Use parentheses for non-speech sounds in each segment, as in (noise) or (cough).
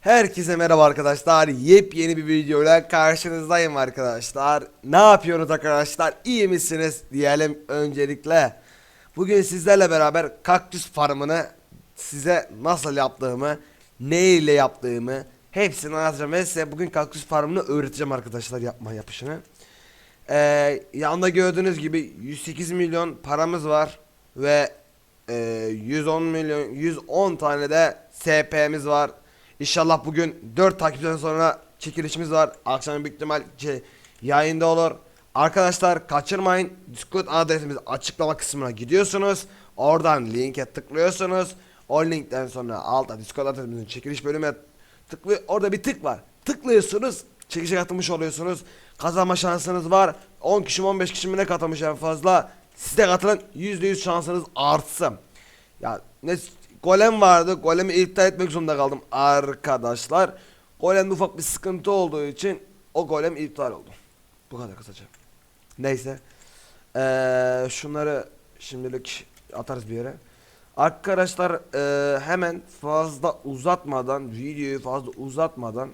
Herkese merhaba arkadaşlar. Yepyeni bir videoyla karşınızdayım arkadaşlar. Ne yapıyorsunuz arkadaşlar? İyi misiniz? Diyelim öncelikle. Bugün sizlerle beraber kaktüs farmını size nasıl yaptığımı, ne ile yaptığımı hepsini anlatacağım ve size bugün kaktüs farmını öğreteceğim arkadaşlar yapma yapışını. Ee, yanında gördüğünüz gibi 108 milyon paramız var ve e, 110 milyon 110 tane de SP'miz var. İnşallah bugün 4 takipten sonra çekilişimiz var. Akşam büyük ihtimal şey, yayında olur. Arkadaşlar kaçırmayın. Discord adresimiz açıklama kısmına gidiyorsunuz. Oradan linke tıklıyorsunuz. O linkten sonra altta Discord adresimizin çekiliş bölümüne tıklıyor. Orada bir tık var. Tıklıyorsunuz. Çekişe katılmış oluyorsunuz. Kazanma şansınız var. 10 kişi mi 15 kişi mi ne katılmış en fazla. Siz de katılın. %100 şansınız artsın. Ya ne golem vardı. Golemi iptal etmek zorunda kaldım arkadaşlar. Golemde ufak bir sıkıntı olduğu için o golem iptal oldu. Bu kadar kısaca. Neyse. Ee, şunları şimdilik atarız bir yere. Arkadaşlar ee, hemen fazla uzatmadan videoyu fazla uzatmadan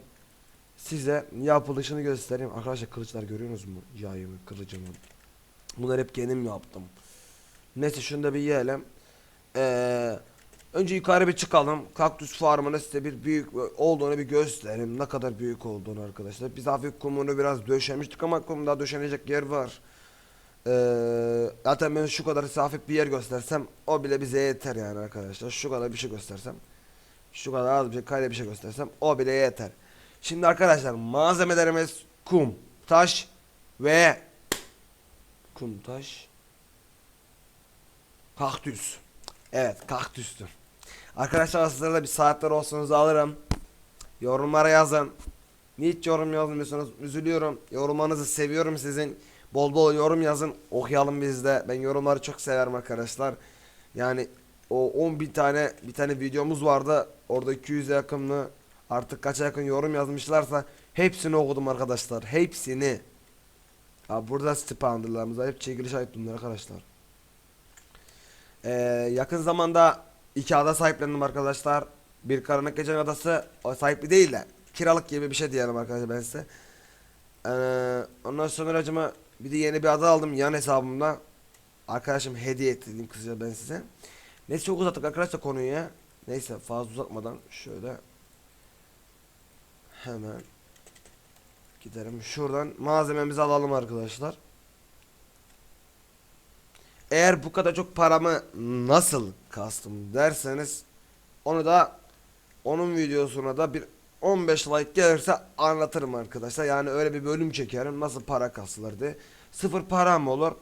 size yapılışını göstereyim. Arkadaşlar kılıçlar görüyorsunuz mu? Yayımı, kılıcımı. Bunları hep kendim yaptım. Neyse şunu da bir yiyelim. Ee, önce yukarı bir çıkalım. Kaktüs farmını size bir büyük olduğunu bir göstereyim. Ne kadar büyük olduğunu arkadaşlar. Biz hafif kumunu biraz döşemiştik ama kumda döşenecek yer var. Ee, zaten ben şu kadar hafif bir yer göstersem o bile bize yeter yani arkadaşlar. Şu kadar bir şey göstersem. Şu kadar az bir şey kare bir şey göstersem o bile yeter. Şimdi arkadaşlar malzemelerimiz kum, taş ve kum, taş, kaktüs. Evet kaktüstü. Arkadaşlar sizlerle bir saatler olsanız alırım. Yorumlara yazın. Hiç yorum yazmıyorsunuz. Üzülüyorum. Yorumlarınızı seviyorum sizin. Bol bol yorum yazın. Okuyalım biz de. Ben yorumları çok severim arkadaşlar. Yani o 10 bin tane bir tane videomuz vardı. Orada 200'e yakınlı artık kaça yakın yorum yazmışlarsa hepsini okudum arkadaşlar. Hepsini. Ha burada stipendilerimiz var. Hep çekiliş ait bunlar arkadaşlar. Ee, yakın zamanda iki ada sahiplendim arkadaşlar. Bir karanlık gece adası o sahipli değil de kiralık gibi bir şey diyelim arkadaşlar ben size. Ee, ondan sonra acıma bir de yeni bir ada aldım yan hesabımda. Arkadaşım hediye etti diyeyim kısaca ben size. Neyse çok uzattık arkadaşlar konuyu ya. Neyse fazla uzatmadan şöyle hemen gidelim. Şuradan malzememizi alalım arkadaşlar. Eğer bu kadar çok paramı nasıl kastım derseniz onu da onun videosuna da bir 15 like gelirse anlatırım arkadaşlar. Yani öyle bir bölüm çekerim nasıl para kasılır diye. Sıfır param olur.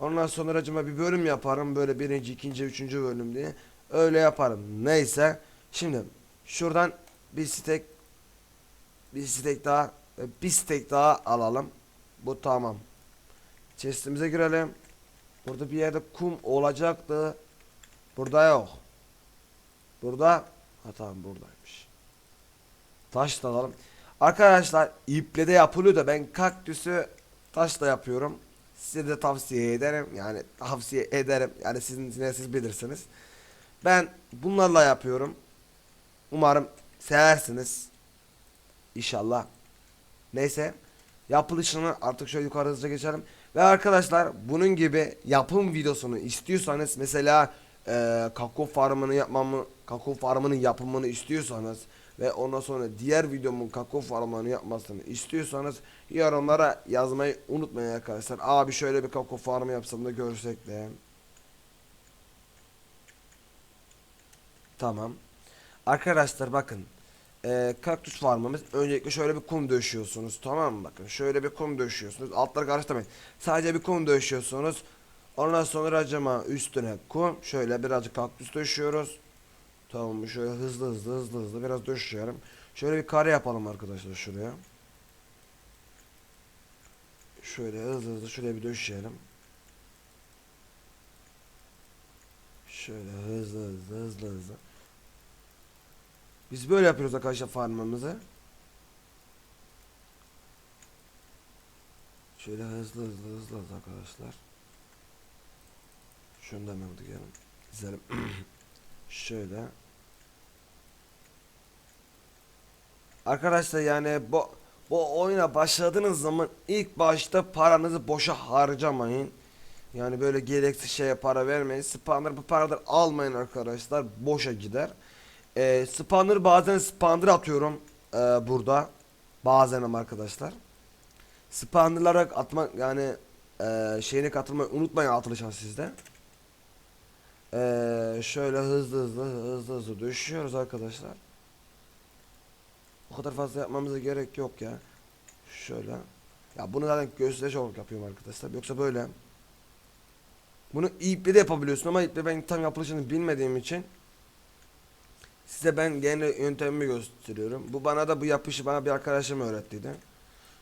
Ondan sonra acıma bir bölüm yaparım böyle birinci, ikinci, üçüncü bölüm diye. Öyle yaparım. Neyse. Şimdi şuradan bir stek bir stek daha bir stek daha alalım. Bu tamam. Chest'imize girelim. Burada bir yerde kum olacaktı. Burada yok. Burada ha tamam buradaymış. Taş da alalım. Arkadaşlar iple de yapılıyor da ben kaktüsü taşla yapıyorum. Size de tavsiye ederim. Yani tavsiye ederim. Yani sizin yine siz bilirsiniz. Ben bunlarla yapıyorum. Umarım seversiniz. İnşallah. Neyse. Yapılışını artık şöyle yukarı hızlıca geçelim. Ve arkadaşlar bunun gibi yapım videosunu istiyorsanız mesela e, kakao farmını yapmamı kakao farmının yapımını istiyorsanız ve ondan sonra diğer videomun kakao farmını yapmasını istiyorsanız yorumlara yazmayı unutmayın arkadaşlar. Abi şöyle bir kakao farmı yapsam da görsek de. Tamam. Arkadaşlar bakın. Ee, kaktüs farmımız öncelikle şöyle bir kum döşüyorsunuz tamam mı? Bakın şöyle bir kum döşüyorsunuz. Altları karıştırmayın. Sadece bir kum döşüyorsunuz. Ondan sonra acaba üstüne kum. Şöyle birazcık kaktüs döşüyoruz. Tamam şöyle hızlı hızlı hızlı hızlı biraz döşüyorum. Şöyle bir kare yapalım arkadaşlar şuraya. Şöyle hızlı hızlı şuraya bir döşeyelim. Şöyle hızlı hızlı hızlı hızlı biz böyle yapıyoruz arkadaşlar farmımızı. Şöyle hızlı hızlı hızlı hızlı arkadaşlar. Şunu da hemen diyelim. Dizelim. (clears throat) Şöyle. Arkadaşlar yani bu bu oyuna başladığınız zaman ilk başta paranızı boşa harcamayın. Yani böyle gereksiz şeye para vermeyin. Spawner bu paraları almayın arkadaşlar. Boşa gider. Ee, spawner bazen spawner atıyorum ee, burada. Bazen ama arkadaşlar. Spawnerlara atmak yani ee, şeyine katılmayı unutmayın atılışan sizde. Ee, şöyle hızlı hızlı hızlı hızlı düşüyoruz arkadaşlar. O kadar fazla yapmamıza gerek yok ya. Şöyle. Ya bunu zaten gösteriş olarak yapıyorum arkadaşlar. Yoksa böyle. Bunu iple de yapabiliyorsun ama iple ben tam yapılışını bilmediğim için size ben gene yöntemimi gösteriyorum. Bu bana da bu yapışı bana bir arkadaşım öğrettiydi.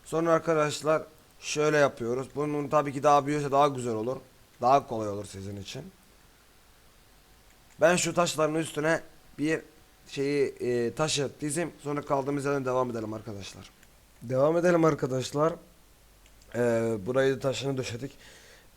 Sonra arkadaşlar şöyle yapıyoruz. Bunun tabii ki daha büyüyorsa daha güzel olur. Daha kolay olur sizin için. Ben şu taşların üstüne bir şeyi e, taşı dizim sonra kaldığımız yerden devam edelim arkadaşlar. Devam edelim arkadaşlar. Ee, burayı da taşını döşedik.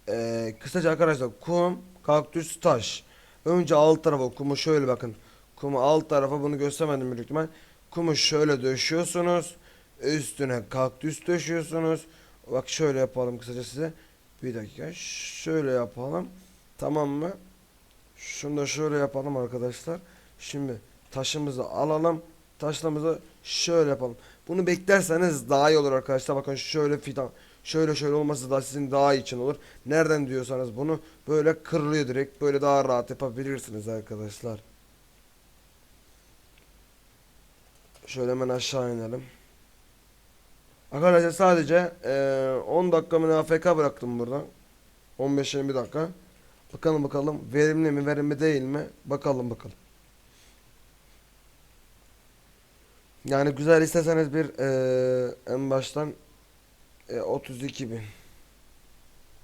Ee, kısaca arkadaşlar kum, kaktüs, taş. Önce alt tarafa kumu şöyle bakın. Kumu alt tarafa bunu göstermedim büyük ihtimal. Kumu şöyle döşüyorsunuz. Üstüne kaktüs döşüyorsunuz. Bak şöyle yapalım kısaca size. Bir dakika. Şöyle yapalım. Tamam mı? Şunu da şöyle yapalım arkadaşlar. Şimdi taşımızı alalım. Taşlarımızı şöyle yapalım. Bunu beklerseniz daha iyi olur arkadaşlar. Bakın şöyle fidan. Şöyle şöyle olması da sizin daha iyi için olur. Nereden diyorsanız bunu böyle kırılıyor direkt. Böyle daha rahat yapabilirsiniz arkadaşlar. Şöyle hemen aşağı inelim. Arkadaşlar sadece eee 10 dakika mı AFK bıraktım burada. 15-20 dakika. Bakalım bakalım verimli mi verimli değil mi? Bakalım bakalım. Yani güzel isteseniz bir eee, en baştan e, 32 bin.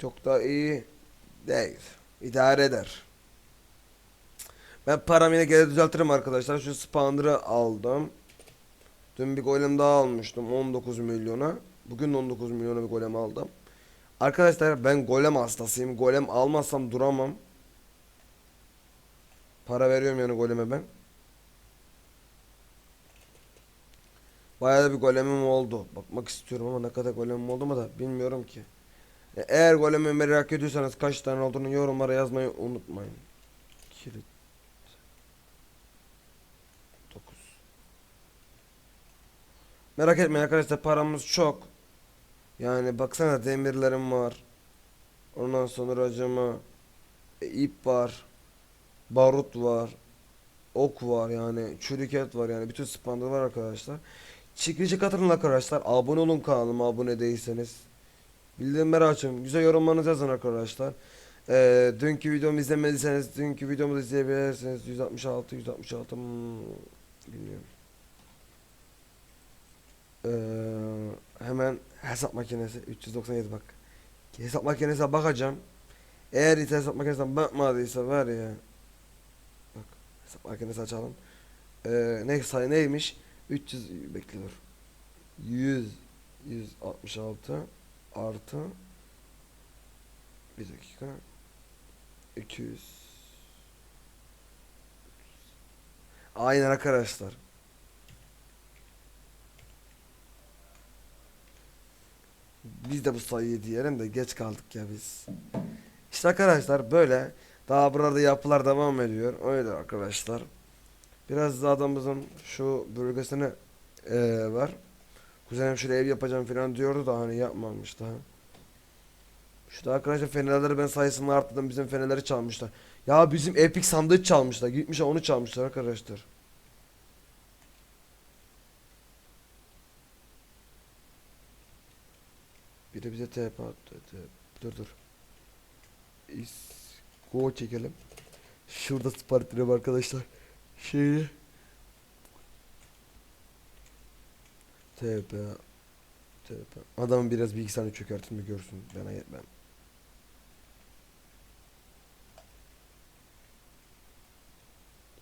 Çok da iyi değil. İdare eder. Ben paramı yine geri düzeltirim arkadaşlar. Şu spawner'ı aldım. Dün bir golem daha almıştım 19 milyona. Bugün de 19 milyona bir golem aldım. Arkadaşlar ben golem hastasıyım. Golem almazsam duramam. Para veriyorum yani goleme ben. Bayağı bir golemim oldu. Bakmak istiyorum ama ne kadar golemim oldu mu da bilmiyorum ki. E, Eğer golemi merak ediyorsanız kaç tane olduğunu yorumlara yazmayı unutmayın. Kilit Merak etmeyin arkadaşlar paramız çok. Yani baksana demirlerim var. Ondan sonra acıma e, ip var. Barut var. Ok var yani. Çürüket var yani. Bütün spawner var arkadaşlar. Çekilişe katılın arkadaşlar. Abone olun kanalıma abone değilseniz. Bildirimleri açın. Güzel yorumlarınızı yazın arkadaşlar. Ee, dünkü videomu izlemediyseniz dünkü videomu da izleyebilirsiniz. 166 166 hmm, bilmiyorum. Ee, hemen hesap makinesi 397 bak. Hesap makinesine bakacağım. Eğer hiç hesap makinesine bakmadıysa var ya. Bak hesap makinesi açalım. Ee, ne sayı neymiş? 300 bekliyor. 100 166 artı bir dakika 200 Aynen arkadaşlar. Biz de bu sayıyı diyelim de geç kaldık ya biz. İşte arkadaşlar böyle daha burada yapılar devam ediyor. Öyle arkadaşlar. Biraz da adamımızın şu bölgesine eee var. Kuzenim şöyle ev yapacağım falan diyordu da hani yapmamış daha. Şu da arkadaşlar fenerleri ben sayısını arttırdım bizim fenerleri çalmışlar. Ya bizim epic sandığı çalmışlar. Gitmişler onu çalmışlar arkadaşlar. De bize TP. Dur dur. Go çekelim. Şurada spartırım arkadaşlar. Şeyi. TP. TP. Adamın biraz bilgisayarını çökertin mi görsün. Ben ben.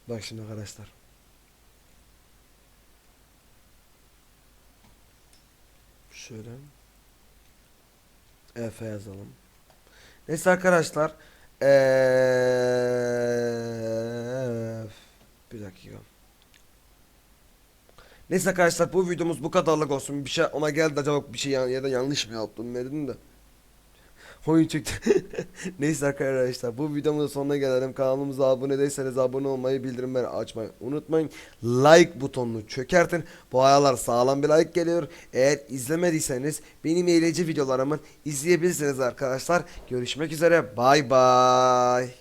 Bak şimdi arkadaşlar. Şöyle. Efe yazalım. Neyse arkadaşlar. Eee bir dakika. Neyse arkadaşlar bu videomuz bu kadarlık olsun. Bir şey ona geldi acaba bir şey yan- ya da yanlış mı yaptım dedim de. Oyun çıktı. (laughs) Neyse arkadaşlar bu videomuzun sonuna gelelim. Kanalımıza abone değilseniz abone olmayı, bildirimleri açmayı unutmayın. Like butonunu çökertin. Bu aralar sağlam bir like geliyor. Eğer izlemediyseniz benim eğlence videolarımı izleyebilirsiniz arkadaşlar. Görüşmek üzere. Bay bay.